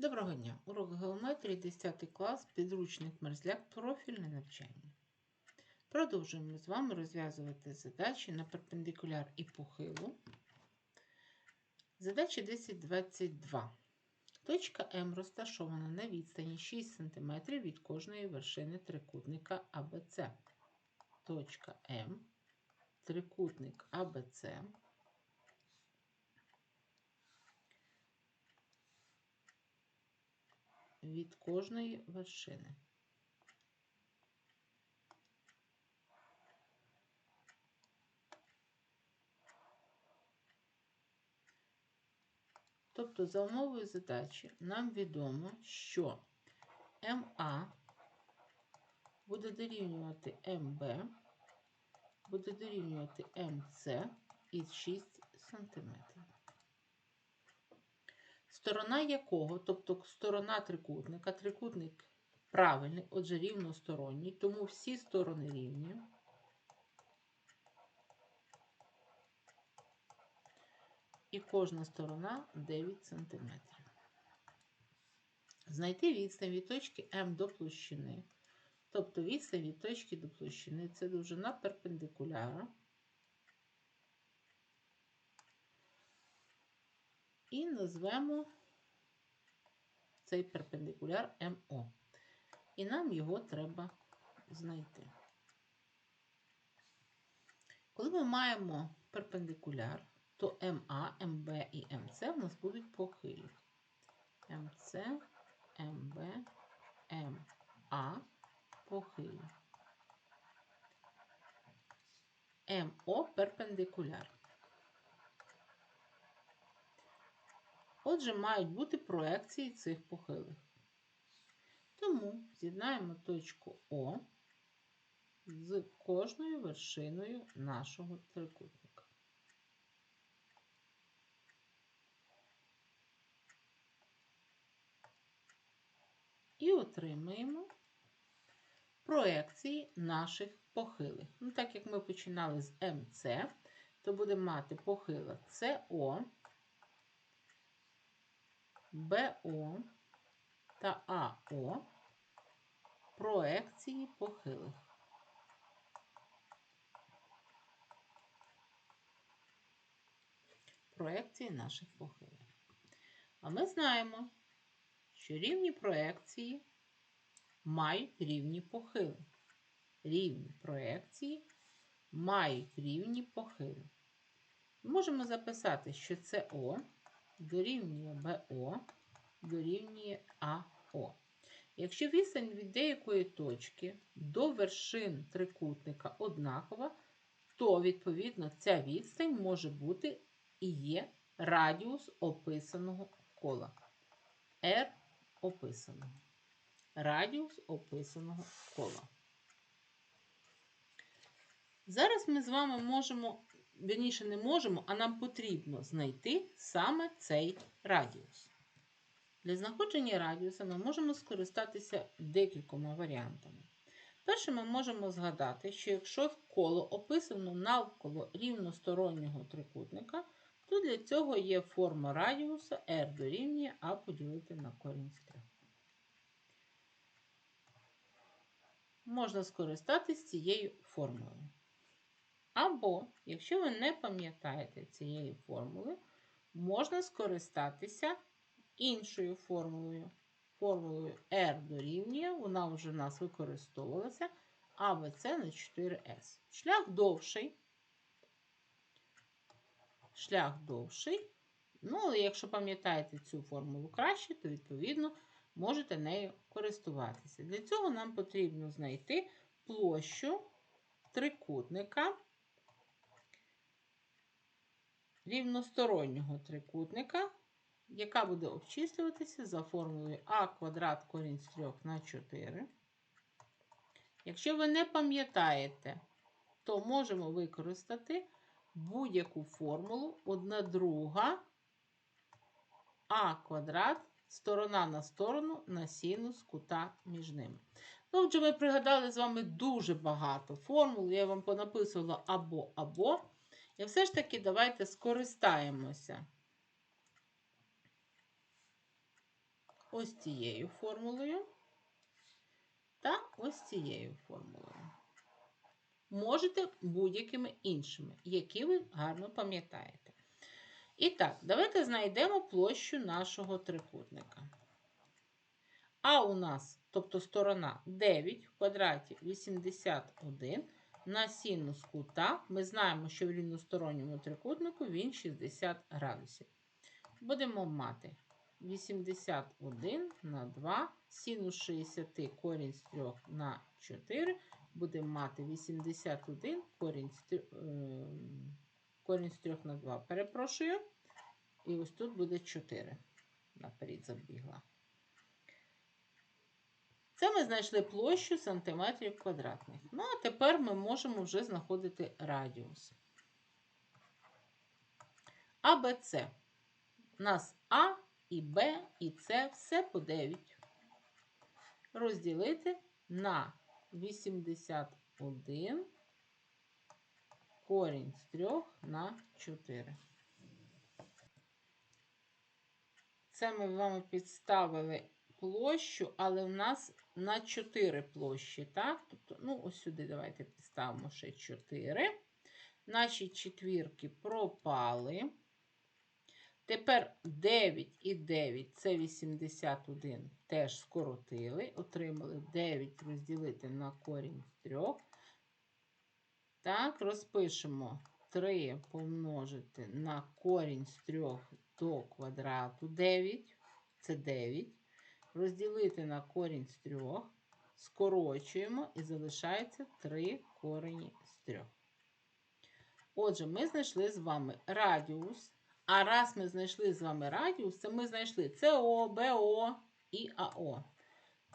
Доброго дня! Урок геометрії 10 клас, підручник мерзляк, профільне навчання. Продовжуємо з вами розв'язувати задачі на перпендикуляр і похилу. Задача 1022. Точка М розташована на відстані 6 см від кожної вершини трикутника АБЦ. Точка М, трикутник АБЦ. Від кожної вершини. Тобто, за умовою задачі нам відомо, що МА буде дорівнювати МБ, буде дорівнювати МС із 6 см сторона якого, тобто сторона трикутника, трикутник правильний, отже, рівносторонній, тому всі сторони рівні. І кожна сторона 9 см. Знайти відстань від точки М до площини. Тобто відстань від точки до площини це довжина перпендикуляра. і назвемо цей перпендикуляр МО. І нам його треба знайти. Коли ми маємо перпендикуляр, то МА, МБ і МС в нас будуть похилі. МС, МБ, МА похилі. МО перпендикуляр. Отже, мають бути проекції цих похилих. Тому з'єднаємо точку О з кожною вершиною нашого трикутника. І отримаємо проекції наших похилих. Ну, Так як ми починали з МЦ, то будемо мати похила СО. БО та АО проекції похилих. Проекції наших похилих. А ми знаємо, що рівні проекції мають рівні похили. Рівні проекції мають рівні похили. Можемо записати, що це О дорівнює БО, дорівнює АО. Якщо відстань від деякої точки до вершин трикутника однакова, то, відповідно, ця відстань може бути і є радіус описаного кола. R описаного. Радіус описаного кола. Зараз ми з вами можемо вірніше не можемо, а нам потрібно знайти саме цей радіус. Для знаходження радіуса ми можемо скористатися декількома варіантами. Перше, ми можемо згадати, що якщо коло описано навколо рівностороннього трикутника, то для цього є форма радіуса r дорівнює А поділити на корінь з 3. Можна скористатися цією формулою. Або, якщо ви не пам'ятаєте цієї формули, можна скористатися іншою формулою. Формулою R дорівнює, вона вже в нас використовувалася, АВЦ на 4С. Шлях довший. Шлях довший. Ну, але якщо пам'ятаєте цю формулу краще, то, відповідно, можете нею користуватися. Для цього нам потрібно знайти площу трикутника рівностороннього трикутника, яка буде обчислюватися за формулою а квадрат корінь з 3 на 4. Якщо ви не пам'ятаєте, то можемо використати будь-яку формулу 1 друга а квадрат сторона на сторону на синус кута між ними. Ну, отже, ми пригадали з вами дуже багато формул. Я вам понаписувала або-або. І все ж таки давайте скористаємося ось цією формулою та ось цією формулою. Можете будь-якими іншими, які ви гарно пам'ятаєте. І так, давайте знайдемо площу нашого трикутника. А у нас, тобто сторона 9 в квадраті 81 на синус кута. Ми знаємо, що в рівносторонньому трикутнику він 60 градусів. Будемо мати 81 на 2, синус 60 корінь з 3 на 4. Будемо мати 81 корінь з 3, корінь з 3 на 2. Перепрошую. І ось тут буде 4. Наперед забігла. Це ми знайшли площу сантиметрів квадратних. Ну, а тепер ми можемо вже знаходити радіус. А, С. У нас А і Б і С все по 9. Розділити на 81 корінь з 3 на 4. Це ми вами підставили площу, але в нас на 4 площі, так? Тобто, ну, ось сюди давайте підставимо ще 4. Наші четвірки пропали. Тепер 9 і 9 це 81, теж скоротили. Отримали 9 розділити на корінь з 3. Так, розпишемо 3 помножити на корінь з 3 до квадрату 9. Це 9 розділити на корінь з 3, скорочуємо і залишається 3 корені з 3. Отже, ми знайшли з вами радіус. А раз ми знайшли з вами радіус, це ми знайшли СО, БО і АО.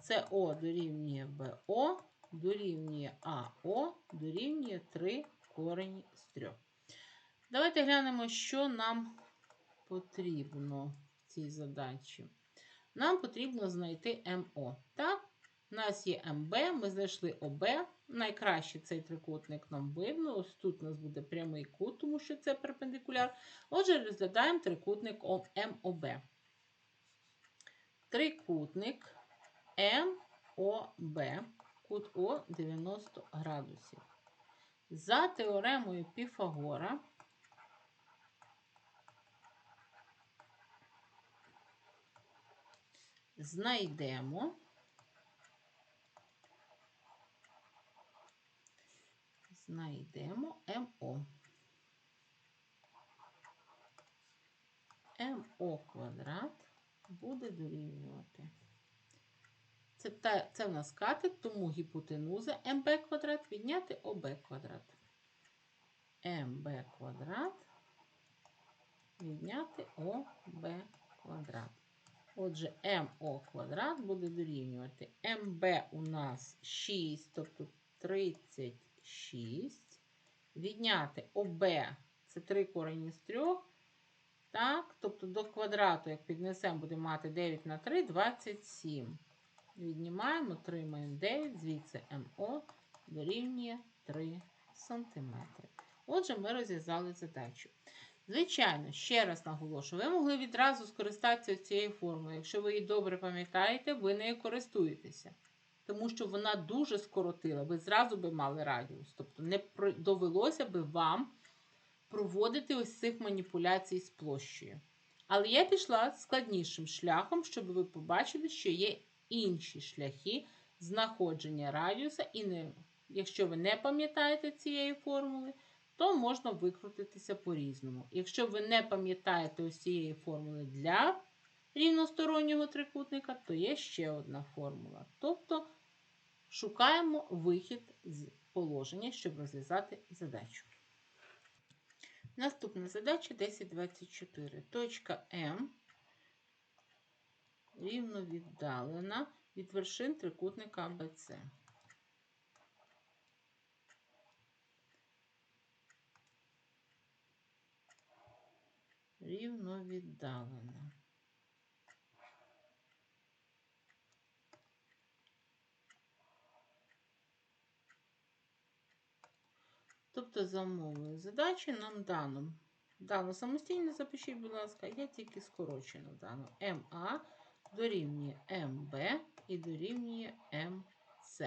СО дорівнює БО, дорівнює АО, дорівнює 3 корені з 3. Давайте глянемо, що нам потрібно в цій задачі нам потрібно знайти МО. Так? У нас є МБ, ми знайшли ОБ. Найкраще цей трикутник нам видно. Ось тут у нас буде прямий кут, тому що це перпендикуляр. Отже, розглядаємо трикутник МОБ. Трикутник МОБ, кут О 90 градусів. За теоремою Піфагора. Знайдемо знайдемо МО. МО квадрат буде дорівнювати. Це це в нас катет, тому гіпотенуза МБ квадрат відняти ОБ квадрат. МБ квадрат відняти ОБ квадрат. Отже, МО квадрат буде дорівнювати МБ у нас 6, тобто 36. Відняти ОБ це 3 корені з 3. Так, тобто до квадрату, як піднесемо, будемо мати 9 на 3, 27. Віднімаємо, отримаємо 9, звідси МО дорівнює 3 см. Отже, ми розв'язали задачу. Звичайно, ще раз наголошую, ви могли відразу скористатися цією формулою. Якщо ви її добре пам'ятаєте, ви нею користуєтеся. Тому що вона дуже скоротила, ви зразу би мали радіус. Тобто не довелося би вам проводити ось цих маніпуляцій з площею. Але я пішла складнішим шляхом, щоб ви побачили, що є інші шляхи знаходження радіуса. І не, якщо ви не пам'ятаєте цієї формули, то можна викрутитися по-різному. Якщо ви не пам'ятаєте ось цієї формули для рівностороннього трикутника, то є ще одна формула. Тобто шукаємо вихід з положення, щоб розв'язати задачу. Наступна задача 1024. Точка М рівно віддалена від вершин трикутника АБЦ. Рівно віддалена. Тобто за задачі нам дано. Дано самостійно запишіть, будь ласка, я тільки скорочено дано МА дорівнює МБ і дорівнює МС.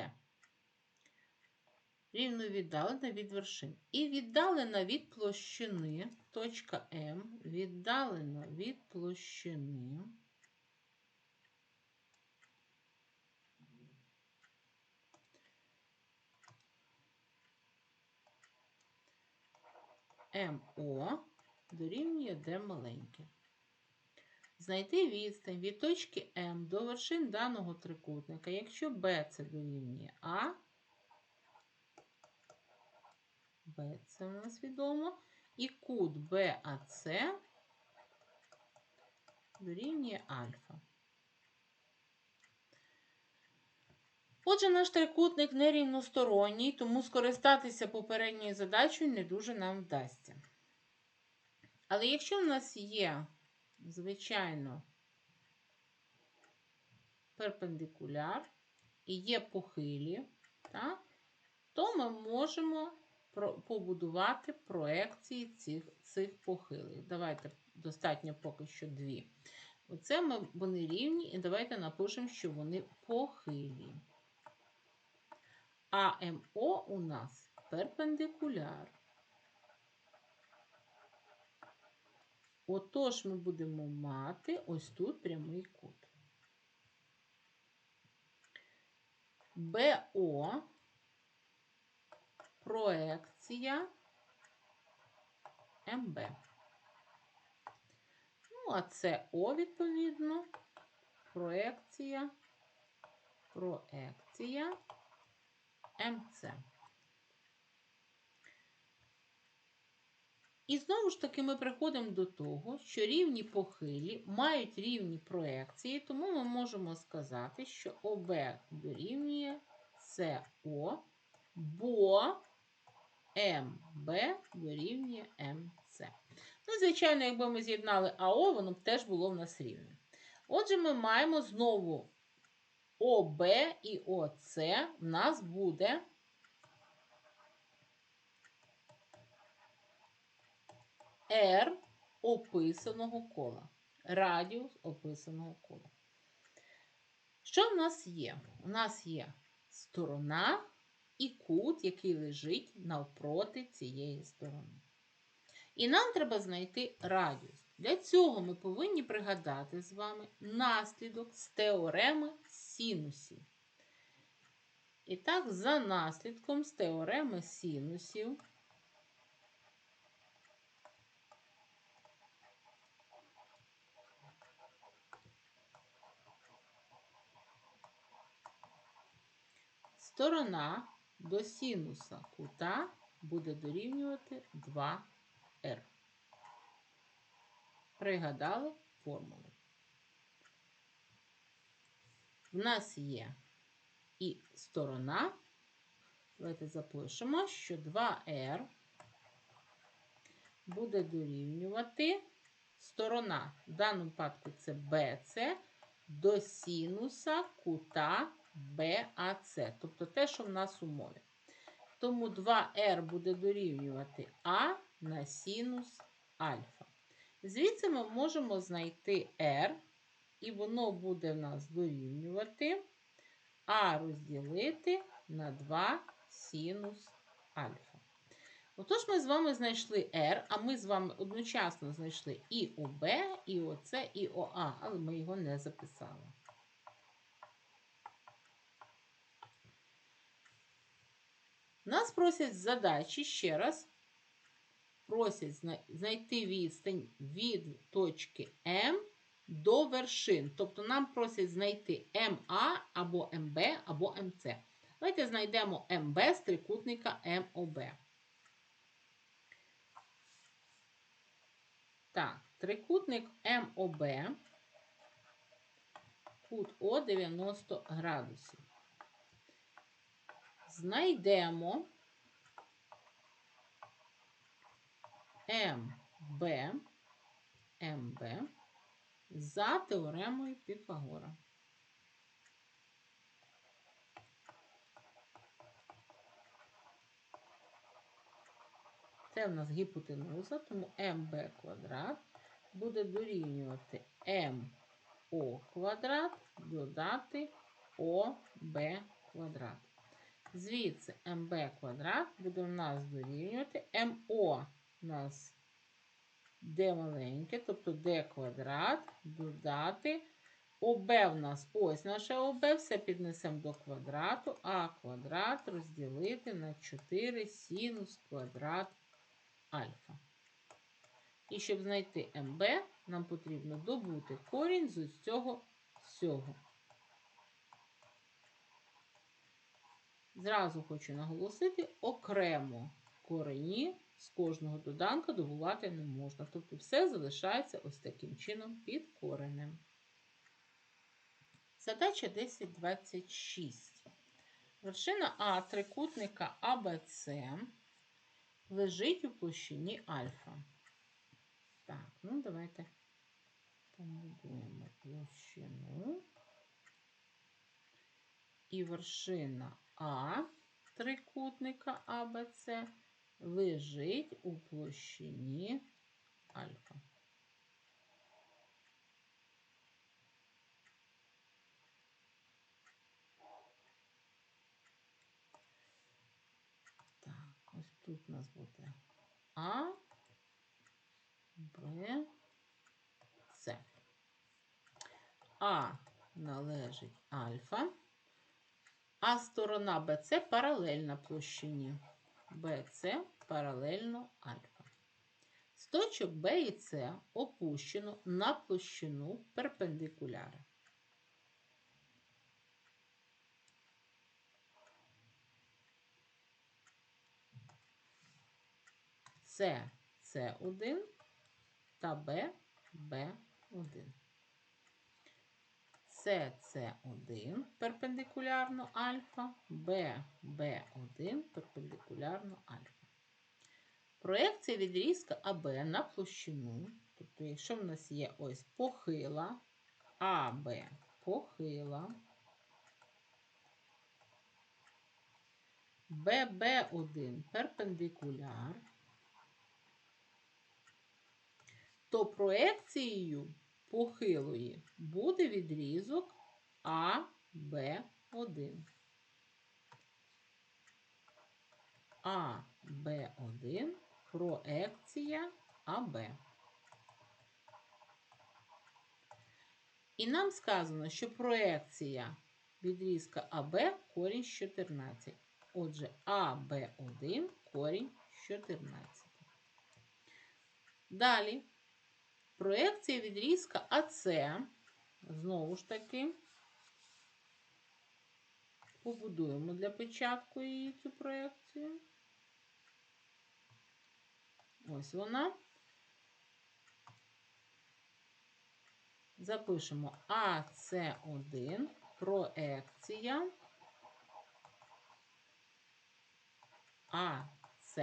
Рівно віддалена від вершин. І віддалена від площини точка М, віддалена від площини. МО дорівнює Д маленьке. Знайти відстань від точки М до вершин даного трикутника, якщо Б це дорівнює А, Б це у нас відомо, і кут БАЦ дорівнює альфа. Отже, наш трикутник нерівносторонній, тому скористатися попередньою задачею не дуже нам вдасться. Але якщо в нас є, звичайно, перпендикуляр і є похилі, так, то ми можемо побудувати проекції цих, цих похилих. Давайте достатньо поки що дві. Оце ми, вони рівні, і давайте напишемо, що вони похилі. А МО у нас перпендикуляр. Отож, ми будемо мати ось тут прямий кут. БО проекція МБ. Ну, а це О, відповідно, проекція, проекція МЦ. І знову ж таки ми приходимо до того, що рівні похилі мають рівні проекції, тому ми можемо сказати, що ОБ дорівнює СО, бо МБ дорівнює МЦ. Ну, звичайно, якби ми з'єднали АО, воно б теж було в нас рівне. Отже, ми маємо знову ОБ і ОЦ в нас буде R описаного кола. Радіус описаного кола. Що в нас є? У нас є сторона і кут, який лежить навпроти цієї сторони. І нам треба знайти радіус. Для цього ми повинні пригадати з вами наслідок з теореми синусів. І так, за наслідком з теореми синусів. Сторона до синуса кута буде дорівнювати 2r. Пригадали формулу. В нас є і сторона. Давайте запишемо, що 2r буде дорівнювати сторона. В даному випадку це BC до синуса кута BAC. Тобто те, що в нас у мові. Тому 2r буде дорівнювати А на синус альфа. Звідси ми можемо знайти r, і воно буде в нас дорівнювати А розділити на 2 синус альфа. Отож, ми з вами знайшли r, а ми з вами одночасно знайшли і ОБ, і ОЦ, і ОА, але ми його не записали. Нас просять задачі ще раз. Просять знайти відстань від точки М до вершин. Тобто нам просять знайти МА або МБ або МЦ. Давайте знайдемо МБ з трикутника МОБ. Так, трикутник МОБ, кут О 90 градусів. Знайдемо МБ, МБ за теоремою Піфагора. Це в нас гіпотенуза, тому МБ квадрат буде дорівнювати МО квадрат додати ОБ квадрат. Звідси МБ квадрат буде у нас дорівнювати МО у нас Д маленьке, тобто Д квадрат додати ОБ в нас ось наше ОБ, все піднесемо до квадрату, а квадрат розділити на 4 синус квадрат альфа. І щоб знайти МБ, нам потрібно добути корінь з ось цього всього. Зразу хочу наголосити, окремо корені з кожного доданка добувати не можна. Тобто все залишається ось таким чином під коренем. Задача 1026. Вершина А трикутника АБЦ лежить у площині альфа. Так, ну давайте побудуємо площину. І вершина А трикутника АБЦ лежить у площині альфа. Так, ось тут у нас буде А, Б, С. А належить альфа, а сторона БЦ паралельна площині. БЦ паралельно альфа. З точок Б і С опущено на площину перпендикуляра. С С1 та Б Б1. С С1 перпендикулярно альфа, Б Б1 перпендикулярно альфа. Проекція відрізка АБ на площину. Тобто, якщо в нас є ось похила, АБ похила, ББ1 перпендикуляр, то проекцією похилої буде відрізок АБ1. АБ1 проекція АБ. І нам сказано, що проекція відрізка АБ корінь з 14. Отже, АБ1 корінь з 14. Далі проекція відрізка АС, знову ж таки, побудуємо для початку її цю проекцію. Ось вона. Запишемо АС1 проекція АС.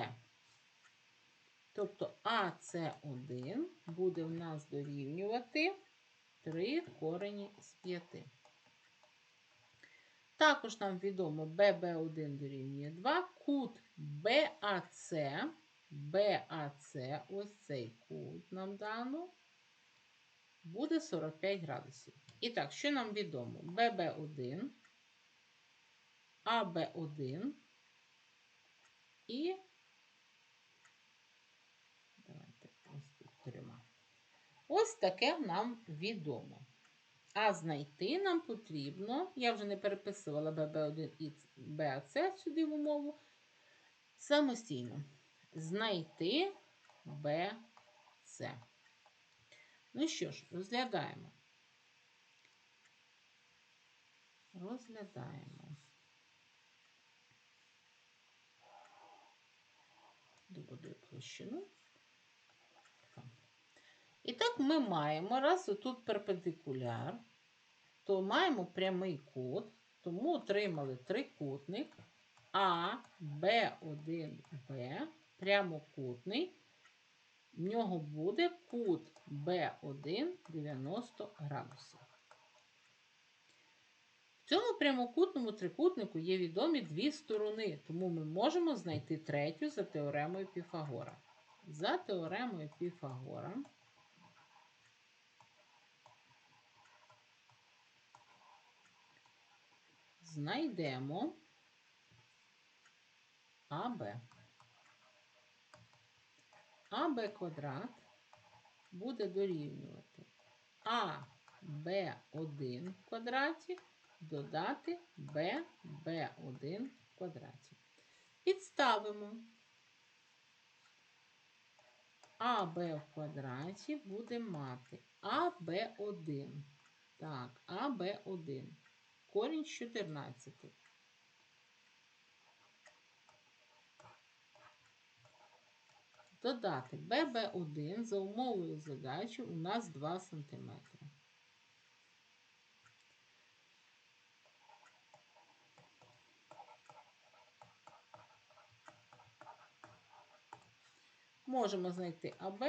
Тобто АС1 буде в нас дорівнювати 3 корені з 5. Також нам відомо ББ1 дорівнює 2, кут БАЦ, БАЦ, ось цей кут нам дано, буде 45 градусів. І так, що нам відомо? ББ1, АБ1 і давайте ось тут трьома. Ось таке нам відомо. А знайти нам потрібно, я вже не переписувала ББ1 і БАЦ сюди в умову, самостійно знайти БЦ. Ну що ж, розглядаємо. Розглядаємо. Добудую площину. І так ми маємо, раз тут перпендикуляр, то маємо прямий кут, тому отримали трикутник А, Б1Б, прямокутний. В нього буде кут Б1 90 градусів. В цьому прямокутному трикутнику є відомі дві сторони, тому ми можемо знайти третю за теоремою Піфагора. За теоремою Піфагора знайдемо АБ. АБ квадрат буде дорівнювати АБ1 в квадраті додати ББ1 в квадраті. Підставимо. АБ в квадраті буде мати АБ1. Так, АБ1. Корінь з 14. Додати ББ1 за умовою задачі у нас 2 см. Можемо знайти АБ.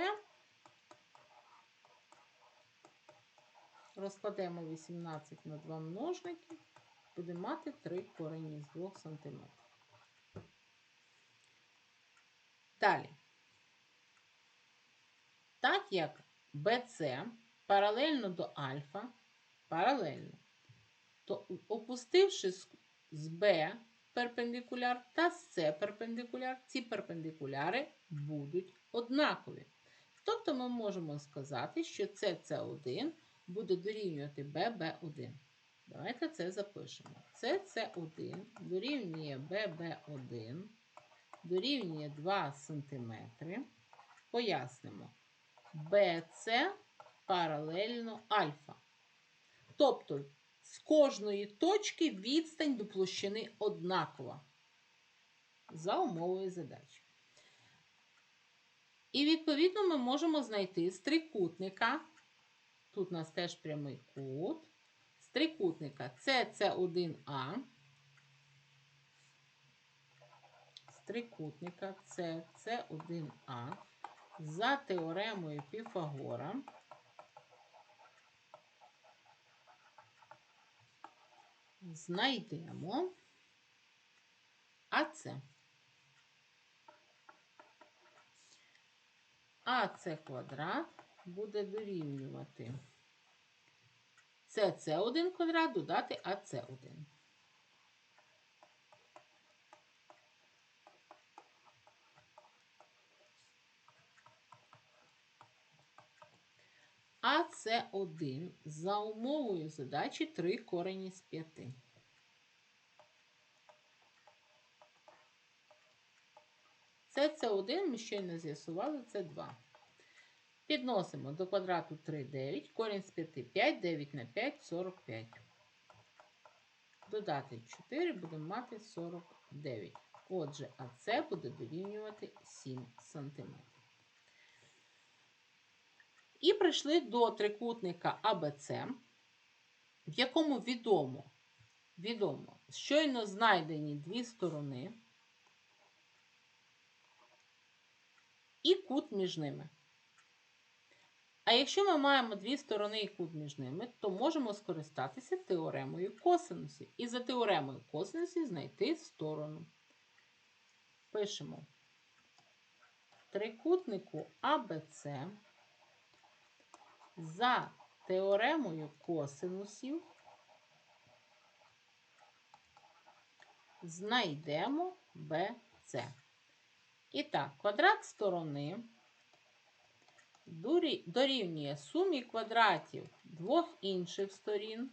Розкладемо 18 на 2 множники. Будемо мати 3 корені з 2 см. Далі. Так як BC паралельно до альфа, паралельно, то опустивши з B перпендикуляр та з С перпендикуляр, ці перпендикуляри будуть однакові. Тобто ми можемо сказати, що CC1 буде дорівнювати BB1. Давайте це запишемо. CC1 дорівнює BB1, дорівнює 2 см. Пояснимо. BC паралельно альфа. Тобто з кожної точки відстань до площини однакова. За умовою задачі. І, відповідно, ми можемо знайти з трикутника. Тут у нас теж прямий кут. З трикутника CC1А. З трикутника CC1А. За теоремою Піфагора. Знайдемо АЦ. АЦ квадрат буде дорівнювати СС1 квадрат додати АЦ1. АЦ1 за умовою задачі 3 корені з 5. Це С1 ми щойно з'ясували, це 2. Підносимо до квадрату 3, 9, корінь з 5, 5, 9 на 5, 45. Додати 4, будемо мати 49. Отже, АЦ буде дорівнювати 7 см. І прийшли до трикутника АБЦ, в якому відомо, відомо, щойно знайдені дві сторони і кут між ними. Якщо ми маємо дві сторони і кут між ними, то можемо скористатися теоремою косинусів. І за теоремою косинусів знайти сторону. Пишемо трикутнику АБЦ за теоремою косинусів знайдемо BC. І так, квадрат сторони дорівнює сумі квадратів двох інших сторін.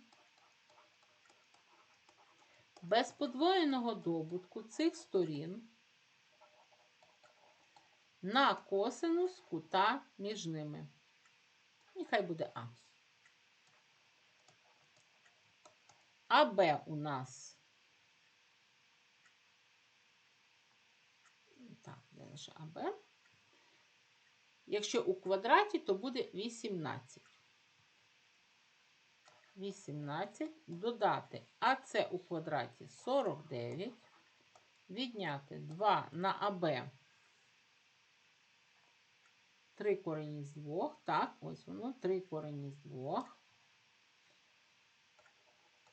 Без подвоєного добутку цих сторін на косинус кута між ними. І хай буде А. АБ у нас. Так, де наше АБ? Якщо у квадраті, то буде 18. 18 додати АЦ у квадраті 49. Відняти 2 на АБ. 3 корені з 2. Так, ось воно, 3 корені з 2.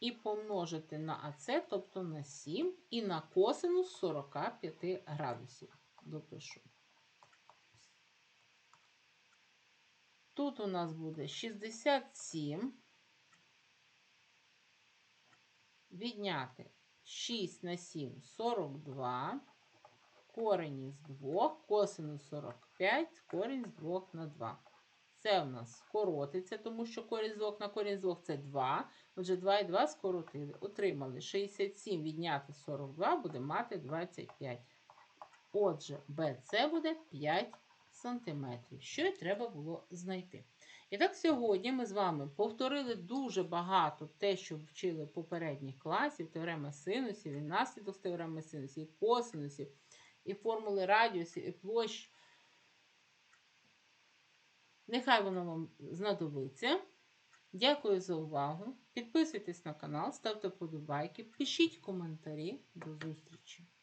І помножити на АЦ, тобто на 7, і на косинус 45 градусів. Допишу. Тут у нас буде 67 відняти 6 на 7 42. Корень із 2, косинус 45, корінь з 2 на 2. Це в нас скоротиться, тому що корінь з 2 на корінь з 2 це 2. Отже, 2 і 2 скоротили. Отримали 67 відняти 42, буде мати 25. Отже, BC буде 5 см, що й треба було знайти. І так сьогодні ми з вами повторили дуже багато те, що вчили в попередніх класів, теорема синусів, і наслідок з теореми синусів, і косинусів, і формули радіусів, і площ. Нехай воно вам знадобиться. Дякую за увагу. Підписуйтесь на канал, ставте подобайки, пишіть коментарі. До зустрічі!